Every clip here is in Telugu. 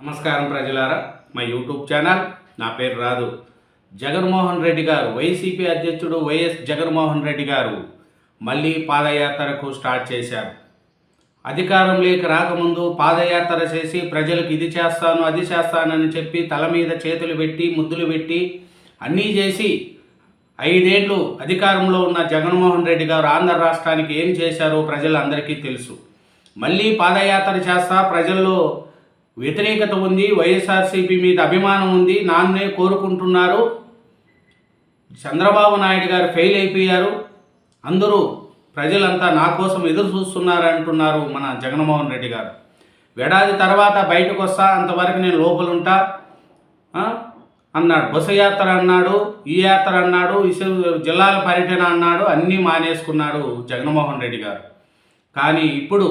నమస్కారం ప్రజలారా. మా యూట్యూబ్ ఛానల్ నా పేరు రాదు జగన్మోహన్ రెడ్డి గారు వైసీపీ అధ్యక్షుడు వైఎస్ జగన్మోహన్ రెడ్డి గారు మళ్ళీ పాదయాత్రకు స్టార్ట్ చేశారు. అధికారంలోకి రాకముందు పాదయాత్ర చేసి ప్రజలకు ఇది చేస్తాను అది చేస్తానని చెప్పి తల మీద చేతులు పెట్టి ముద్దులు పెట్టి అన్నీ చేసి ఐదేళ్ళు అధికారంలో ఉన్న జగన్మోహన్ రెడ్డి గారు ఆంధ్ర రాష్ట్రానికి ఏం చేశారో ప్రజలందరికీ తెలుసు. మళ్ళీ పాదయాత్ర చేస్తా ప్రజల్లో వ్యతిరేకత ఉంది వైఎస్ఆర్సీపీ మీద అభిమానం ఉంది నాన్నే కోరుకుంటున్నారు. చంద్రబాబు నాయుడు గారు ఫెయిల్ అయిపోయారు. అందరూ ప్రజలంతా నా కోసం ఎదురు చూస్తున్నారు అంటున్నారు మన జగన్మోహన్ రెడ్డి గారు. ఏడాది తర్వాత బయటకు వస్తా అంతవరకు నేను లోపలుంటా అన్నాడు. బస్సు యాత్ర అన్నాడు ఈ యాత్ర అన్నాడు ఇసు జిల్లాల పర్యటన అన్నాడు అన్నీ మానేసుకున్నాడు జగన్మోహన్ రెడ్డి గారు. కానీ ఇప్పుడు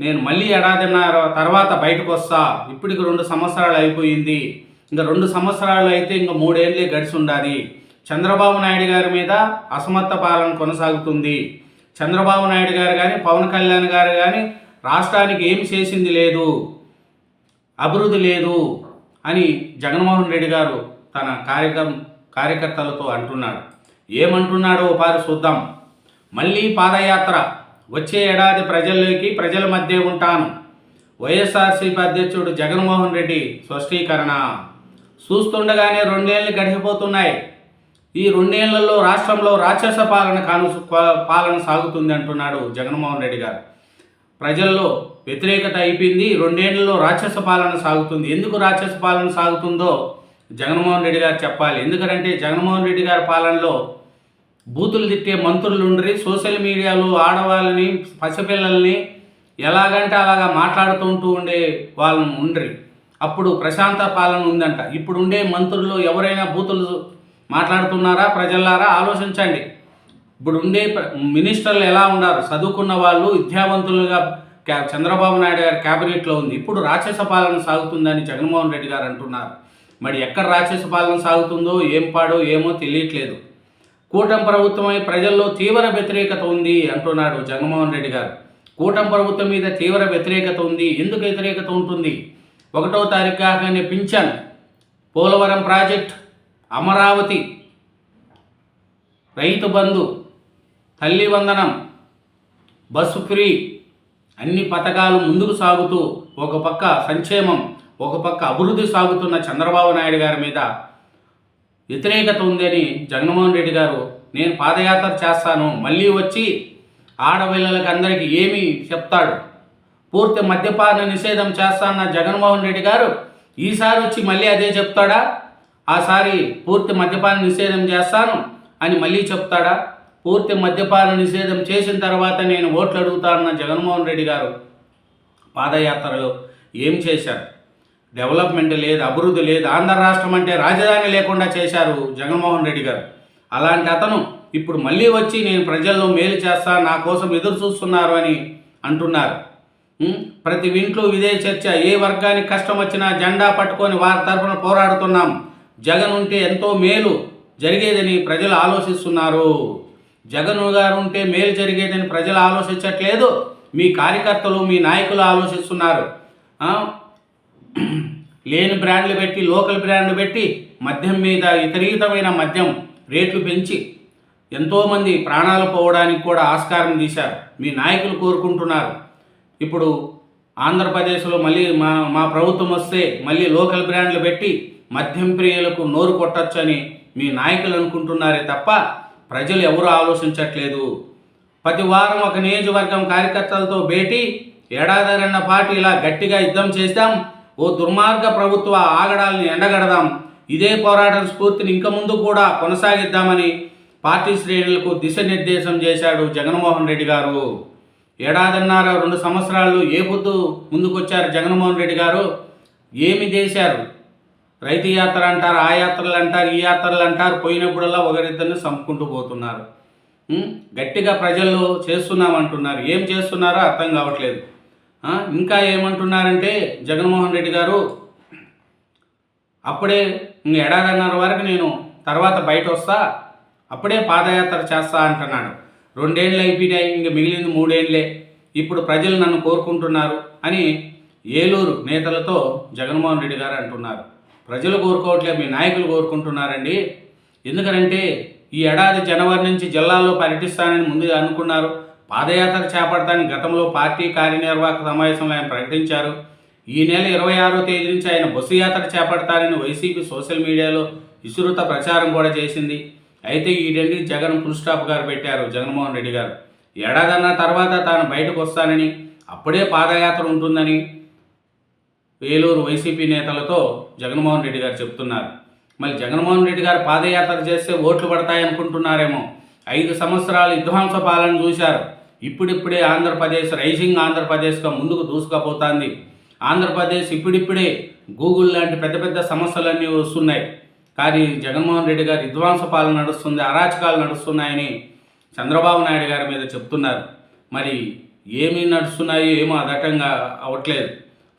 నేను మళ్ళీ ఏడాదిన్నర తర్వాత బయటకు వస్తా. ఇప్పటికి రెండు సంవత్సరాలు అయిపోయింది. ఇంకా రెండు సంవత్సరాలు అయితే ఇంకా మూడేళ్ళే గడిచి ఉండాలి చంద్రబాబు నాయుడు గారి మీద అసమర్థ పాలన కొనసాగుతుంది. చంద్రబాబు నాయుడు గారు కానీ పవన్ కళ్యాణ్ గారు కానీ రాష్ట్రానికి ఏం చేసింది లేదు. అభివృద్ధి లేదు అని జగన్మోహన్ రెడ్డి గారు తన కార్యక్రమ కార్యకర్తలతో అంటున్నాడు. ఏమంటున్నాడో ఒకసారి చూద్దాం. మళ్ళీ పాదయాత్ర. వచ్చే ఏడాది ప్రజల్లోకి ప్రజల మధ్య ఉంటాను. వైఎస్ఆర్సీపీ అధ్యక్షుడు జగన్మోహన్ రెడ్డి స్పష్టీకరణ. చూస్తుండగానే రెండేళ్ళు గడిచిపోతున్నాయి. ఈ రెండేళ్ళలో రాష్ట్రంలో రాక్షస పాలన కాను పాలన సాగుతుంది అంటున్నాడు జగన్మోహన్ రెడ్డి గారు. ప్రజల్లో వ్యతిరేకత అయిపోయింది. రెండేళ్ళలో రాక్షస పాలన సాగుతుంది. ఎందుకు రాక్షస పాలన సాగుతుందో జగన్మోహన్ రెడ్డి గారు చెప్పాలి. ఎందుకంటే జగన్మోహన్ రెడ్డి గారి పాలనలో బూతులు తిట్టే మంత్రులుండ్రి సోషల్ మీడియాలో ఆడవాళ్ళని పసిపిల్లల్ని ఎలాగంటే అలాగా మాట్లాడుతుంటూ ఉండే వాళ్ళని ఉండ్రి. అప్పుడు ప్రశాంత పాలన ఉందంట. ఇప్పుడు ఉండే మంత్రులు ఎవరైనా బూతులు మాట్లాడుతున్నారా ప్రజలారా ఆలోచించండి. ఇప్పుడు ఉండే మినిస్టర్లు ఎలా ఉన్నారు? చదువుకున్న వాళ్ళు విద్యావంతులుగా క్యా- చంద్రబాబు నాయుడు గారి క్యాబినెట్లో ఉంది. ఇప్పుడు రాక్షస పాలన సాగుతుందని జగన్మోహన్ రెడ్డి గారు అంటున్నారు. మరి ఎక్కడ రాక్షస పాలన సాగుతుందో ఏం పాడో ఏమో తెలియట్లేదు. కూటమి ప్రభుత్వమై ప్రజల్లో తీవ్ర వ్యతిరేకత ఉంది అంటున్నాడు జగన్మోహన్ రెడ్డి గారు. కూటమి ప్రభుత్వం మీద తీవ్ర వ్యతిరేకత ఉంది. ఎందుకు వ్యతిరేకత ఉంటుంది? ఒకటో తారీఖు కాగానే పింఛన్ పోలవరం ప్రాజెక్ట్ అమరావతి రైతు బంధు తల్లి వందనం బస్సు ఫ్రీ అన్ని పథకాలు ముందుకు సాగుతూ ఒక పక్క సంక్షేమం ఒక పక్క అభివృద్ధి సాగుతున్న చంద్రబాబు నాయుడు గారి మీద వ్యతిరేకత ఉందని జగన్మోహన్ రెడ్డి గారు నేను పాదయాత్ర చేస్తాను మళ్ళీ వచ్చి ఆడపిల్లలకి అందరికీ ఏమి చెప్తాడు? పూర్తి మద్యపాన నిషేధం చేస్తాన్న జగన్మోహన్ రెడ్డి గారు ఈసారి వచ్చి మళ్ళీ అదే చెప్తాడా? ఆసారి పూర్తి మద్యపాన నిషేధం చేస్తాను అని మళ్ళీ చెప్తాడా? పూర్తి మద్యపాన నిషేధం చేసిన తర్వాత నేను ఓట్లు అడుగుతానన్న జగన్మోహన్ రెడ్డి గారు పాదయాత్రలో ఏం చేశారు? డెవలప్మెంట్ లేదు అభివృద్ధి లేదు ఆంధ్ర రాష్ట్రం అంటే రాజధాని లేకుండా చేశారు జగన్మోహన్ రెడ్డి గారు. అలాంటి అతను ఇప్పుడు మళ్ళీ వచ్చి నేను ప్రజల్లో మేలు చేస్తా నా కోసం ఎదురు చూస్తున్నారు అని అంటున్నారు. ప్రతి ఇంట్లో ఇదే చర్చ ఏ వర్గానికి కష్టం వచ్చినా జెండా పట్టుకొని వారి తరఫున పోరాడుతున్నాం. జగన్ ఉంటే ఎంతో మేలు జరిగేదని ప్రజలు ఆలోచిస్తున్నారు. జగన్ గారు ఉంటే మేలు జరిగేదని ప్రజలు ఆలోచించట్లేదు. మీ కార్యకర్తలు మీ నాయకులు ఆలోచిస్తున్నారు. లేని బ్రాండ్లు పెట్టి లోకల్ బ్రాండ్లు పెట్టి మద్యం మీద విపరీతమైన మద్యం రేట్లు పెంచి ఎంతోమంది ప్రాణాలు పోవడానికి కూడా ఆస్కారం తీశారు. మీ నాయకులు కోరుకుంటున్నారు. ఇప్పుడు ఆంధ్రప్రదేశ్లో మళ్ళీ మా మా ప్రభుత్వం వస్తే మళ్ళీ లోకల్ బ్రాండ్లు పెట్టి మద్యం ప్రియులకు నోరు కొట్టచ్చని మీ నాయకులు అనుకుంటున్నారే తప్ప ప్రజలు ఎవరు ఆలోచించట్లేదు. ప్రతి వారం ఒక నియోజకవర్గం కార్యకర్తలతో భేటీ ఏడాదిన్నర పాటు ఇలా గట్టిగా యుద్ధం చేస్తాం ఓ దుర్మార్గ ప్రభుత్వ ఆగడాల్ని ఎండగడదాం. ఇదే పోరాటం స్ఫూర్తిని ఇంక ముందు కూడా కొనసాగిద్దామని పార్టీ శ్రేణులకు దిశానిర్దేశం చేశాడు జగన్మోహన్ రెడ్డి గారు. ఏడాదిన్నర రెండు సంవత్సరాలు ఏ పొద్దు ముందుకొచ్చారు జగన్మోహన్ రెడ్డి గారు? ఏమి చేశారు? రైతు యాత్ర అంటారు ఆ యాత్రలు అంటారు ఈ యాత్రలు అంటారు. పోయినప్పుడల్లా ఒకరిద్దరిని చంపుకుంటూ పోతున్నారు. గట్టిగా ప్రజల్లో చేస్తున్నామంటున్నారు. ఏం చేస్తున్నారో అర్థం కావట్లేదు. ఇంకా ఏమంటున్నారంటే జగన్మోహన్ రెడ్డి గారు అప్పుడే ఇంక ఏడాదిన్నర వరకు నేను తర్వాత బయట వస్తా అప్పుడే పాదయాత్ర చేస్తా అంటున్నాడు. రెండేళ్ళు అయిపోయినాయి ఇంక మిగిలింది మూడేళ్ళే. ఇప్పుడు ప్రజలు నన్ను కోరుకుంటున్నారు అని ఏలూరు నేతలతో జగన్మోహన్ రెడ్డి గారు అంటున్నారు. ప్రజలు కోరుకోవట్లేదు మీ నాయకులు కోరుకుంటున్నారండి. ఎందుకంటే ఈ ఏడాది జనవరి నుంచి జిల్లాలో పర్యటిస్తానని ముందు అనుకున్నారు. పాదయాత్ర చేపడతానని గతంలో పార్టీ కార్యనిర్వాహక సమావేశంలో ఆయన ప్రకటించారు. ఈ నెల ఇరవై ఆరో తేదీ నుంచి ఆయన బస్సు యాత్ర చేపడతారని వైసీపీ సోషల్ మీడియాలో విస్తృత ప్రచారం కూడా చేసింది. అయితే ఈ రెండు జగన్ ఫుల్ స్టాప్ గారు పెట్టారు జగన్మోహన్ రెడ్డి గారు. ఏడాదన్న తర్వాత తాను బయటకు వస్తానని అప్పుడే పాదయాత్ర ఉంటుందని వేలూరు వైసీపీ నేతలతో జగన్మోహన్ రెడ్డి గారు చెప్తున్నారు. మళ్ళీ జగన్మోహన్ రెడ్డి గారు పాదయాత్ర చేస్తే ఓట్లు పడతాయనుకుంటున్నారేమో. ఐదు సంవత్సరాలు విధ్వంస పాలన చూశారు. ఇప్పుడిప్పుడే ఆంధ్రప్రదేశ్ రైజింగ్ ఆంధ్రప్రదేశ్గా ముందుకు దూసుకుపోతుంది. ఆంధ్రప్రదేశ్ ఇప్పుడిప్పుడే గూగుల్ లాంటి పెద్ద పెద్ద సమస్యలన్నీ వస్తున్నాయి. కానీ జగన్మోహన్ రెడ్డి గారు విధ్వంస పాలన నడుస్తుంది అరాచకాలు నడుస్తున్నాయని చంద్రబాబు నాయుడు గారి మీద చెప్తున్నారు. మరి ఏమి నడుస్తున్నాయో ఏమో అదటంగా అవ్వట్లేదు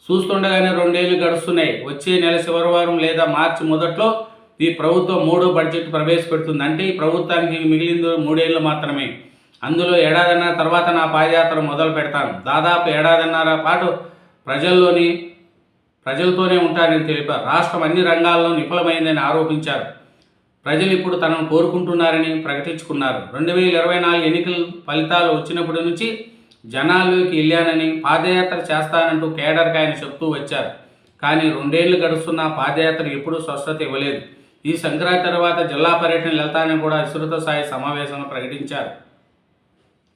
చూస్తుండగానే రెండేళ్ళు గడుస్తున్నాయి. వచ్చే నెల చివరి వారం లేదా మార్చి మొదట్లో ఈ ప్రభుత్వం మూడో బడ్జెట్ ప్రవేశపెడుతుంది. అంటే ఈ ప్రభుత్వానికి మిగిలింది మూడేళ్ళు మాత్రమే. అందులో ఏడాదిన్నర తర్వాత నా పాదయాత్ర మొదలు పెడతాను. దాదాపు ఏడాదిన్నర పాటు ప్రజల్లోని ప్రజలతోనే ఉంటారని తెలిపారు. రాష్ట్రం అన్ని రంగాల్లో విఫలమైందని ఆరోపించారు. ప్రజలు ఇప్పుడు తనను కోరుకుంటున్నారని ప్రకటించుకున్నారు. రెండు వేల ఇరవై నాలుగు ఎన్నికల ఫలితాలు వచ్చినప్పటి నుంచి జనాల్లోకి వెళ్ళానని పాదయాత్ర చేస్తానంటూ కేడర్కి ఆయన చెప్తూ వచ్చారు. కానీ రెండేళ్ళు గడుస్తున్న పాదయాత్ర ఎప్పుడూ స్వస్థత ఇవ్వలేదు. ఈ సంక్రాంతి తర్వాత జిల్లా పర్యటన వెళ్తానని కూడా విస్తృత స్థాయి సమావేశంలో ప్రకటించారు.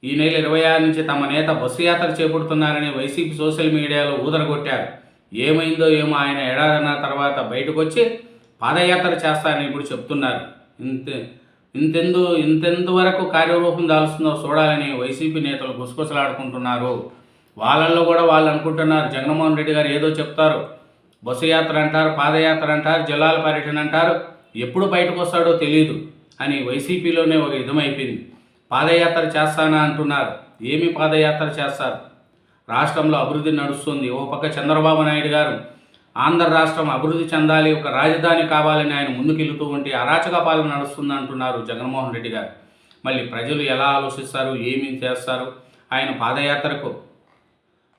ఈ నెల ఇరవై ఆరు నుంచి తమ నేత బస్సు యాత్ర చేపడుతున్నారని వైసీపీ సోషల్ మీడియాలో ఊదరగొట్టారు. ఏమైందో ఏమో ఆయన ఏడాదన్న తర్వాత బయటకు వచ్చి పాదయాత్ర చేస్తారని ఇప్పుడు చెప్తున్నారు. ఇంత ఇంతెందు ఇంతెంతవరకు కార్యరూపం దాల్స్తుందో చూడాలని వైసీపీ నేతలు గుసగుసలాడుకుంటున్నారు. వాళ్ళల్లో కూడా వాళ్ళు అనుకుంటున్నారు జగన్మోహన్ రెడ్డి గారు ఏదో చెప్తారు. బస్సు యాత్ర అంటారు పాదయాత్ర అంటారు జిల్లాల పర్యటన అంటారు. ఎప్పుడు బయటకు వస్తాడో తెలియదు అని వైసీపీలోనే ఒక ఇదమైపోయింది పాదయాత్ర చేస్తానా అంటున్నారు. ఏమి పాదయాత్ర చేస్తారు? రాష్ట్రంలో అభివృద్ధి నడుస్తుంది. ఓ పక్క చంద్రబాబు నాయుడు గారు ఆంధ్ర రాష్ట్రం అభివృద్ధి చెందాలి ఒక రాజధాని కావాలని ఆయన ముందుకెళ్తూ ఉంటే అరాచక పాలన నడుస్తుంది అంటున్నారు జగన్మోహన్ రెడ్డి గారు. మళ్ళీ ప్రజలు ఎలా ఆలోచిస్తారు? ఏమి చేస్తారు? ఆయన పాదయాత్రకు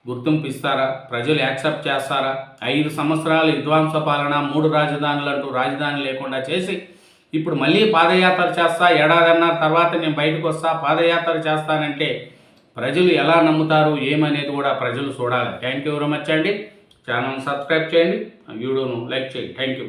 గుర్తింపు ఇస్తారా? ప్రజలు యాక్సెప్ట్ చేస్తారా? ఐదు సంవత్సరాల విధ్వంస పాలన మూడు రాజధానులు అంటూ రాజధాని లేకుండా చేసి ఇప్పుడు మళ్ళీ పాదయాత్ర చేస్తా ఏడాదన్నర తర్వాత నేను బయటకు వస్తా పాదయాత్ర చేస్తానంటే ప్రజలు ఎలా నమ్ముతారు? ఏమనేది కూడా ప్రజలు చూడాలి. థ్యాంక్ యూ వెరీ మచ్ అండి. ఛానల్ సబ్స్క్రైబ్ చేయండి. వీడియోను లైక్ చేయండి. Thank you